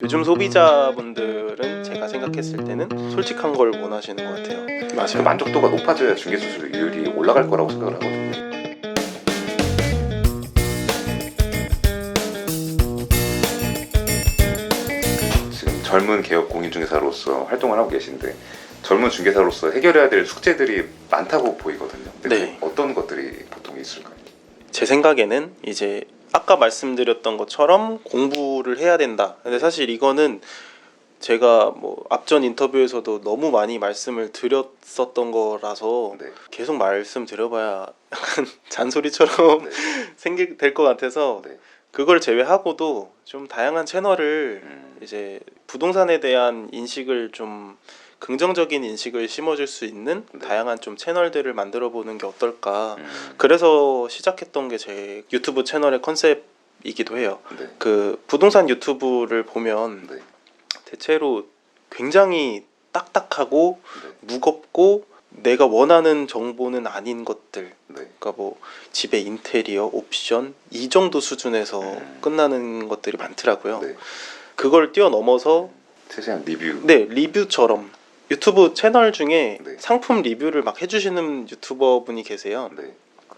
요즘 소비자분들은 제가 생각했을 때는 솔직한 걸 원하시는 것 같아요. 그 만족도가 높아져야 중개 수수료율이 올라갈 거라고 생각을 하거든요. 지금 젊은 개업 공인중개사로서 활동을 하고 계신데 젊은 중개사로서 해결해야 될 숙제들이 많다고 보이거든요. 근데 네. 그 어떤 것들이 보통 있을까요? 제 생각에는 이제 아까 말씀드렸던 것처럼 공부를 해야 된다. 근데 사실 이거는 제가 뭐 앞전 인터뷰에서도 너무 많이 말씀을 드렸었던 거라서 네. 계속 말씀 드려봐야 약간 잔소리처럼 네. 생길 될 것 같아서 네. 그걸 제외하고도 좀 다양한 채널을 음, 이제 부동산에 대한 인식을 좀 긍정적인 인식을 심어줄 수 있는 네. 다양한 좀 채널들을 만들어 보는 게 어떨까. 음, 그래서 시작했던 게 제 유튜브 채널의 컨셉이기도 해요. 네. 그 부동산 유튜브를 보면 네. 대체로 굉장히 딱딱하고 네. 무겁고 내가 원하는 정보는 아닌 것들 네. 그러니까 뭐 집의 인테리어 옵션 이 정도 수준에서 음. 끝나는 것들이 많더라고요. 네. 그걸 뛰어넘어서 세세한 리뷰. 네 리뷰처럼 유튜브 채널 중에 네. 상품 리뷰를 막 해주시는 유튜버 분이 계세요. 네.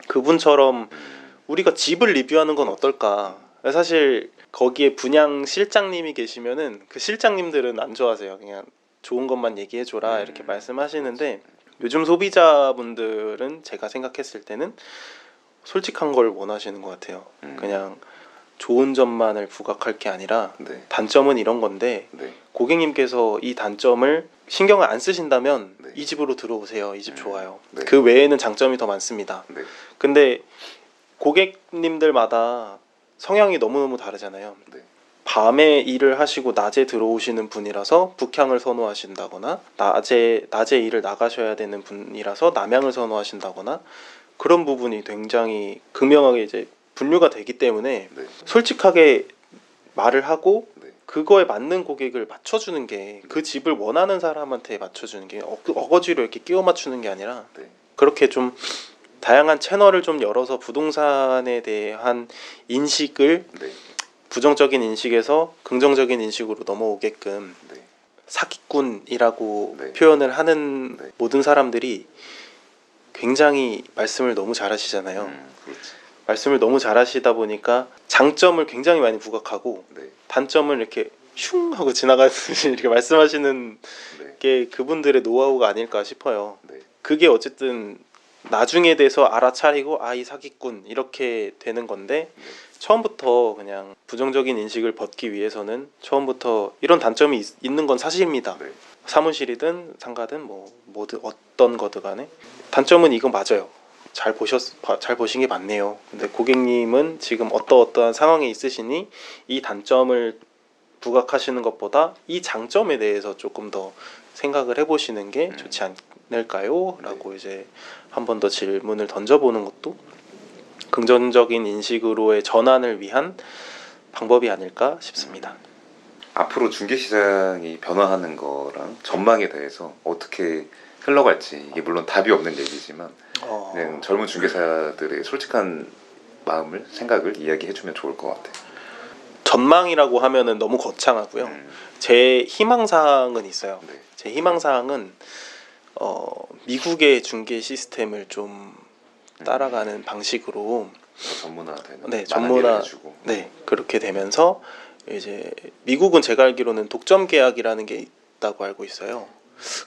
그분처럼 음, 우리가 집을 리뷰하는 건 어떨까? 사실 거기에 분양 실장님이 계시면은 그 실장님들은 안 좋아하세요. 그냥 좋은 것만 얘기해 줘라 음. 이렇게 말씀하시는데 요즘 소비자분들은 제가 생각했을 때는 솔직한 걸 원하시는 것 같아요. 음, 그냥 좋은 점만을 부각할 게 아니라 네. 단점은 이런 건데 네. 고객님께서 이 단점을 신경을 안 쓰신다면 네. 이 집으로 들어오세요. 이집 음. 좋아요. 네. 그 외에는 장점이 더 많습니다. 네. 근데 고객님들마다 성향이 너무너무 다르잖아요. 네. 밤에 일을 하시고 낮에 들어오시는 분이라서 북향을 선호하신다거나 낮에 낮에 일을 나가셔야 되는 분이라서 남향을 선호하신다거나 그런 부분이 굉장히 극명하게 이제 분류가 되기 때문에 네. 솔직하게 말을 하고 네. 그거에 맞는 고객을 맞춰주는 게 그 집을 원하는 사람한테 맞춰주는 게 어, 어거지로 이렇게 끼워 맞추는 게 아니라 네. 그렇게 좀 다양한 채널을 좀 열어서 부동산에 대한 인식을 네. 부정적인 인식에서 긍정적인 인식으로 넘어오게끔 네. 사기꾼이라고 네. 표현을 하는 네. 모든 사람들이 굉장히 말씀을 너무 잘하시잖아요. 음. 말씀을 너무 잘하시다 보니까 장점을 굉장히 많이 부각하고 네. 단점을 이렇게 슝 하고 지나가듯이 이렇게 말씀하시는 네. 게 그분들의 노하우가 아닐까 싶어요. 네. 그게 어쨌든 나중에 돼서 알아차리고 아 이 사기꾼 이렇게 되는 건데 네. 처음부터 그냥 부정적인 인식을 벗기 위해서는 처음부터 이런 단점이 있, 있는 건 사실입니다. 네. 사무실이든 상가든 뭐 뭐든 어떤 거든 간에 단점은 이거 맞아요. 잘 보셨 봐- 잘 보신 게 맞네요. 근데 고객님은 지금 어떠 어떠한 상황에 있으시니 이 단점을 부각하시는 것보다 이 장점에 대해서 조금 더 생각을 해보시는 게 음. 좋지 않을까요? 라고 이제 한 번 더 질문을 던져보는 것도 긍정적인 인식으로의 전환을 위한 방법이 아닐까 싶습니다. 앞으로 중개 시장이 변화하는 거랑 전망에 대해서 어떻게 흘러갈지 이게 물론 답이 없는 얘기지만 어, 그냥 젊은 중개사들의 솔직한 마음을 생각을 이야기해주면 좋을 것 같아요. 전망이라고 하면은 너무 거창하고요. 음, 제 희망사항은 있어요. 네. 제 희망사항은 어, 미국의 중개 시스템을 좀 따라가는 방식으로 더 전문화되는 네, 전문화- 네 그렇게 되면서 이제 미국은 제가 알기로는 독점 계약이라는 게 있다고 알고 있어요.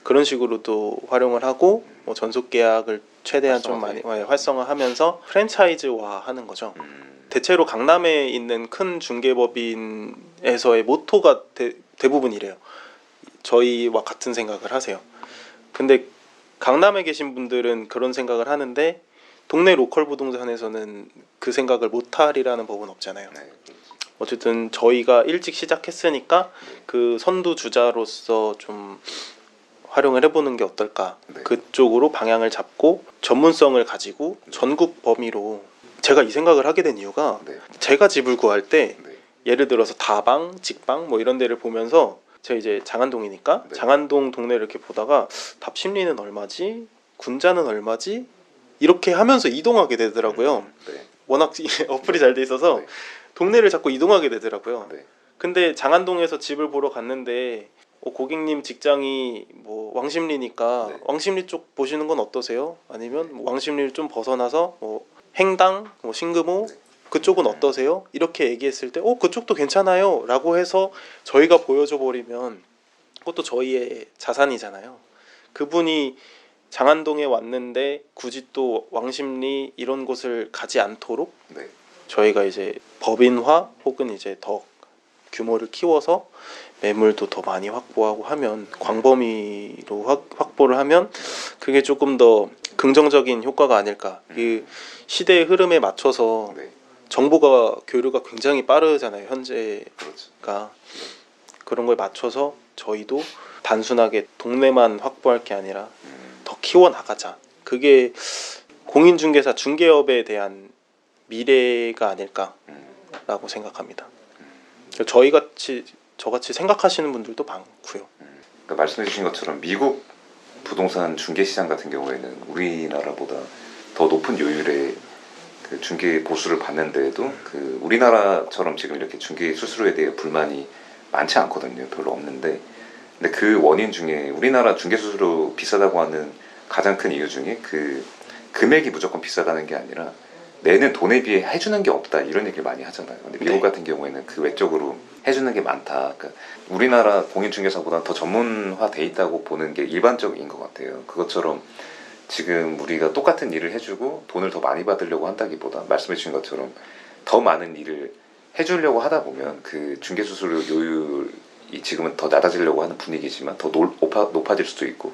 그런 식으로도 활용을 하고 뭐 전속 계약을 최대한 좀 많이 활성화돼. 네, 활성화하면서 프랜차이즈화 하는 거죠. 음, 대체로 강남에 있는 큰 중개법인에서의 모토가 대, 대부분 이래요. 저희와 같은 생각을 하세요. 근데 강남에 계신 분들은 그런 생각을 하는데 동네 로컬 부동산에서는 그 생각을 못하리라는 법은 없잖아요. 네. 어쨌든 저희가 일찍 시작했으니까 그 선두 주자로서 좀 활용을 해보는 게 어떨까. 네. 그쪽으로 방향을 잡고 전문성을 가지고 전국 범위로 제가 이 생각을 하게 된 이유가 네. 제가 집을 구할 때 네. 예를 들어서 다방, 직방 뭐 이런 데를 보면서 제가 이제 장안동이니까 네. 장안동 동네를 이렇게 보다가 답심리는 얼마지? 군자는 얼마지? 이렇게 하면서 이동하게 되더라고요. 네. 워낙 어플이 잘 돼 있어서 네. 동네를 자꾸 이동하게 되더라고요. 네. 근데 장안동에서 집을 보러 갔는데 어, 고객님 직장이 뭐 왕십리니까 네. 왕십리 쪽 보시는 건 어떠세요? 아니면 뭐 왕십리를 좀 벗어나서 뭐 행당, 뭐 신금호 네. 그쪽은 어떠세요? 이렇게 얘기했을 때, 어 그쪽도 괜찮아요.라고 해서 저희가 보여줘 버리면 그것도 저희의 자산이잖아요. 그분이 장안동에 왔는데 굳이 또 왕십리 이런 곳을 가지 않도록 네. 저희가 이제 법인화 혹은 이제 더 규모를 키워서 매물도 더 많이 확보하고 하면 광범위로 확, 확보를 하면 그게 조금 더 긍정적인 효과가 아닐까. 이 시대의 흐름에 맞춰서 네. 정보가 교류가 굉장히 빠르잖아요. 현재가 그렇죠. 그런 거에 맞춰서 저희도 단순하게 동네만 확보할 게 아니라 음, 더 키워 나가자. 그게 공인중개사 중개업에 대한 미래가 아닐까라고 음, 생각합니다. 저희 같이 저같이 생각하시는 분들도 많고요. 그러니까 말씀해 주신 것처럼 미국 부동산 중개 시장 같은 경우에는 우리나라보다 더 높은 요율의 그 중개 보수를 받는데도 그 우리나라처럼 지금 이렇게 중개 수수료에 대해 불만이 많지 않거든요. 별로 없는데 근데 그 원인 중에 우리나라 중개 수수료 비싸다고 하는 가장 큰 이유 중에 그 금액이 무조건 비싸다는 게 아니라 내는 돈에 비해 해주는 게 없다 이런 얘기를 많이 하잖아요. 근데 미국 네. 같은 경우에는 그 외적으로 해주는 게 많다. 그러니까 우리나라 공인중개사보다 더 전문화돼 있다고 보는 게 일반적인 것 같아요. 그것처럼 지금 우리가 똑같은 일을 해주고 돈을 더 많이 받으려고 한다기보다 말씀해 주신 것처럼 더 많은 일을 해주려고 하다 보면 그 중개수수료 요율이 지금은 더 낮아지려고 하는 분위기지만 더 높- 높아, 높아질 수도 있고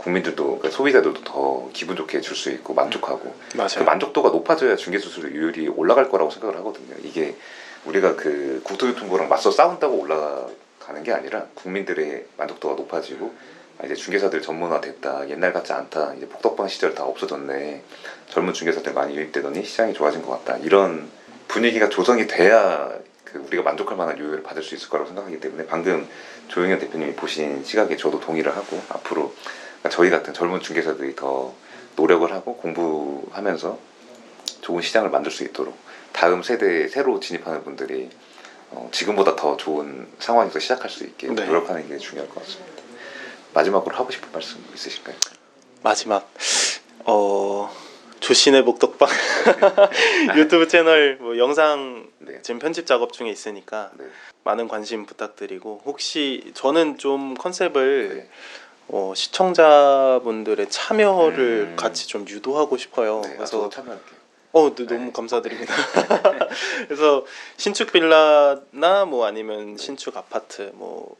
국민들도 그러니까 소비자들도 더 기분 좋게 줄 수 있고 만족하고 그 맞아요. 만족도가 높아져야 중개 수수료 요율이 올라갈 거라고 생각을 하거든요. 이게 우리가 그 국토교통부랑 맞서 싸운다고 올라가는 게 아니라 국민들의 만족도가 높아지고 아, 이제 중개사들 전문화됐다. 옛날 같지 않다. 이제 복덕방 시절 다 없어졌네. 젊은 중개사들 많이 유입되더니 시장이 좋아진 것 같다. 이런 분위기가 조성이 돼야 그 우리가 만족할 만한 요율을 받을 수 있을 거라고 생각하기 때문에 방금 조영현 대표님이 보신 시각에 저도 동의를 하고 앞으로 그러니까 저희 같은 젊은 중개사들이 더 노력을 하고 공부하면서 좋은 시장을 만들 수 있도록 다음 세대에 새로 진입하는 분들이 어, 지금보다 더 좋은 상황에서 시작할 수 있게 네. 노력하는 게 중요할 것 같습니다. 마지막으로 하고 싶은 말씀 있으실까요? 마지막 어 조신의 복덕방 유튜브 채널 뭐 영상 네. 지금 편집 작업 중에 있으니까 네. 많은 관심 부탁드리고 혹시 저는 좀 컨셉을 네. 어, 시청자분들의 참여를 음. 같이 좀 유도하고 싶어요. 네. 아, 그래서 저도 참여할게요. 어, 네, 너무 네. 감사드립니다. 그래서 신축 빌라나 뭐 아니면 신축 아파트, 뭐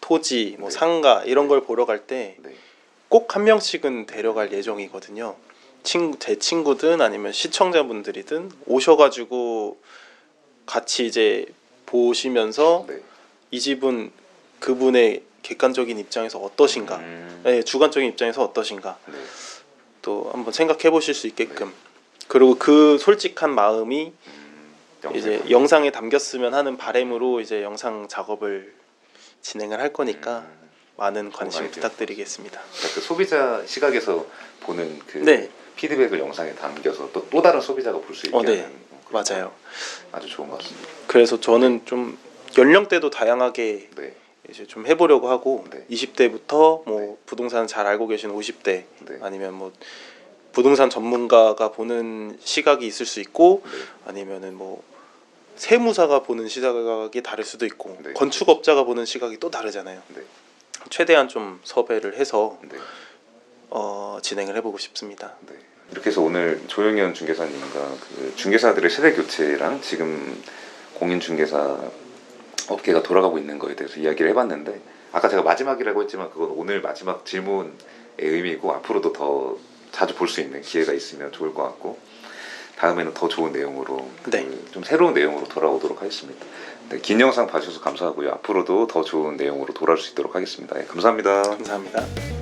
토지, 뭐 네. 상가 이런 걸 보러 갈때 네. 꼭한 명씩은 데려갈 예정이거든요. 친구, 제 친구든 아니면 시청자분들이든 오셔가지고 같이 이제 보시면서 네. 이 집은 그분의 객관적인 입장에서 어떠신가, 음, 네, 주관적인 입장에서 어떠신가 네. 또 한번 생각해 보실 수 있게끔 그리고 그 솔직한 마음이 음, 이제 영상에 담겼으면 하는 바램으로 이제 영상 작업을 진행을 할 거니까 음, 많은 관심. 부탁드리겠습니다. 그러니까 그 소비자 시각에서 보는 그 네. 피드백을 영상에 담겨서 또, 또 다른 소비자가 볼 수 있게 어, 네. 맞아요. 아주 좋은 것 같습니다. 그래서 저는 좀 연령대도 다양하게 네. 이제 좀 해보려고 하고 네. 20대부터 뭐 네. 부동산 잘 알고 계신 50대 네. 아니면 뭐 부동산 전문가가 보는 시각이 있을 수 있고 네. 아니면은 뭐 세무사가 보는 시각이 다를 수도 있고 네. 건축업자가 보는 시각이 또 다르잖아요. 네. 최대한 좀 섭외를 해서 네. 어, 진행을 해보고 싶습니다. 네. 이렇게 해서 오늘 조영현 중개사님과 그 중개사들의 세대 교체랑 지금 공인 중개사 업계가 돌아가고 있는 거에 대해서 이야기를 해봤는데 아까 제가 마지막이라고 했지만 그건 오늘 마지막 질문의 의미고 앞으로도 더 자주 볼 수 있는 기회가 있으면 좋을 것 같고 다음에는 더 좋은 내용으로 그 네. 좀 새로운 내용으로 돌아오도록 하겠습니다. 네, 긴 영상 봐주셔서 감사하고요. 앞으로도 더 좋은 내용으로 돌아올 수 있도록 하겠습니다. 예, 감사합니다. 감사합니다.